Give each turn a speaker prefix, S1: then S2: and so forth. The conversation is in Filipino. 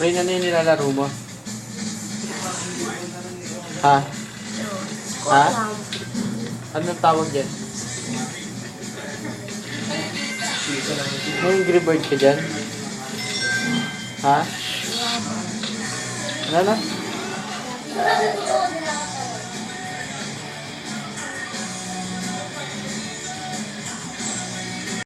S1: Ray, ano
S2: yung nilalaro mo? Ha? Ha? Anong tawag dyan? May angry bird ka dyan? Ha? Ano na?